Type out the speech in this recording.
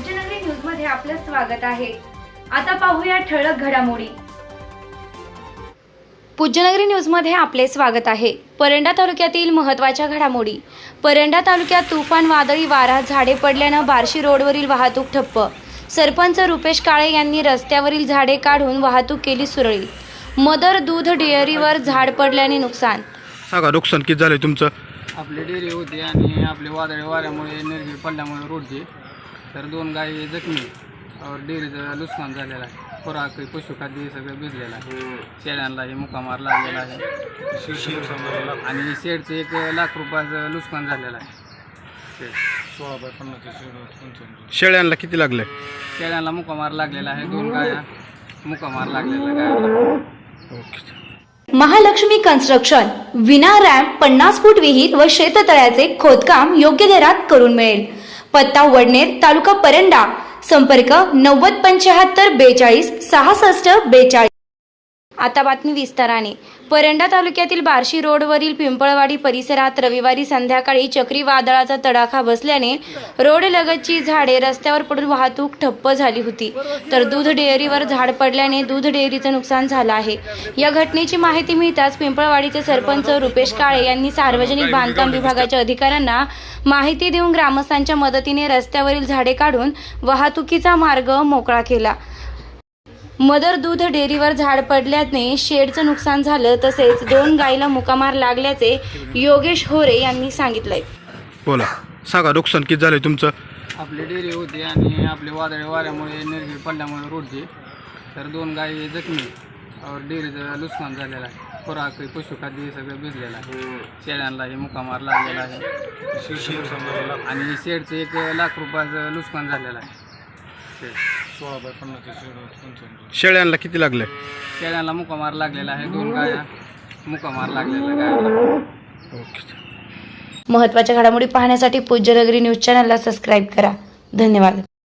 पूज्यनगरी न्यूजमध्ये आपलं स्वागत आहे. आता पाहूया ठळक घडामोडी. पूज्यनगरी न्यूजमध्ये आपले स्वागत आहे. परंडा तालुक्यातील महत्त्वाच्या घडामोडी. परंडा तालुक्यात तुफान वादळी वारा झाडे पडल्यानं बार्शी रोडवरील वाहतूक ठप्प. सरपंच रुपेश काळे यांनी रस्त्यावरील झाडे काढून वाहतूक केली सुरळीत. मदर दूध डेअरीवर झाड पडल्याने नुकसान. सांगा नुकसान किती झालंय तुमचं? आपली डेअरी होती आणि आपले वादळी वाऱ्यामुळे पडल्यामुळे रोडची. तर दोन गायी जखमी. और डेअरीचं नुकसान झालेलं आहे. खुराक पशुखाद्य हे सगळं भिजलेलं आहे. शेळ्यांनाही मुकामार लागलेला आहे. आणि शेडचं एक लाख रुपयाचं नुकसान झालेलं आहे. शेळ्यांना किती लागलंय शेळ्यांना मुकामार लागलेला आहे. दोन गाया मुकामार लागलेला गायाला ओके. महालक्ष्मी कन्स्ट्रक्शन विना रॅम्प पन्नास फूट विहीर व शेततळ्याचे खोदकाम योग्य दरात करून मिळेल. पत्ता वडनेर तालुका परंडा. संपर्क नव्वद पंच्याहत्तर बेचाळीस सहासष्ट बेचाळीस. आता बातमी विस्ताराने. परंडा तालुक्यातील बार्शी रोडवरील पिंपळवाडी परिसरात रविवारी संध्याकाळी चक्रीवादळाचा तडाखा बसल्याने रोड लगतची झाडे रस्त्यावर पडून वाहतूक ठप्प झाली होती. तर दूध डेअरीवर झाड पडल्याने दूध डेअरीचं नुकसान झालं आहे. या घटनेची माहिती मिळताच पिंपळवाडीचे सरपंच रुपेश काळे यांनी सार्वजनिक बांधकाम विभागाच्या अधिकाऱ्यांना माहिती देऊन ग्रामस्थांच्या मदतीने रस्त्यावरील झाडे काढून वाहतुकीचा मार्ग मोकळा केला. मदर दूध डेअरीवर झाड पडल्याने शेडचं नुकसान झालं तसेच दोन गायीला मुकामार लागल्याचे योगेश होरे यांनी सांगितलंय. बोला. सांगा नुकसान किती झालंय तुमचं? आपली डेअरी होती आणि आपले वादळी वाऱ्यामुळे निर्गीर पडल्यामुळे रोडची. तर दोन गायी जखमी. और डेअरीचं नुकसान झालेलं आहे. खुराक पशुखाद्य हे सगळं भिजलेलं आहे. शेळ्यांनाही मुकामार लागलेला आहे. आणि शेडचं एक लाख रुपयाचं नुकसान झालेलं आहे. शेळ्यांना किती लागलंय शेळ्यांना मुकामार लागलेला आहे दोन गाया मुकामार गायाला. ओके. महत्त्वाच्या घडामोडी पाहण्यासाठी पूज्यनगरी न्यूज चॅनलला सबस्क्राईब करा. धन्यवाद.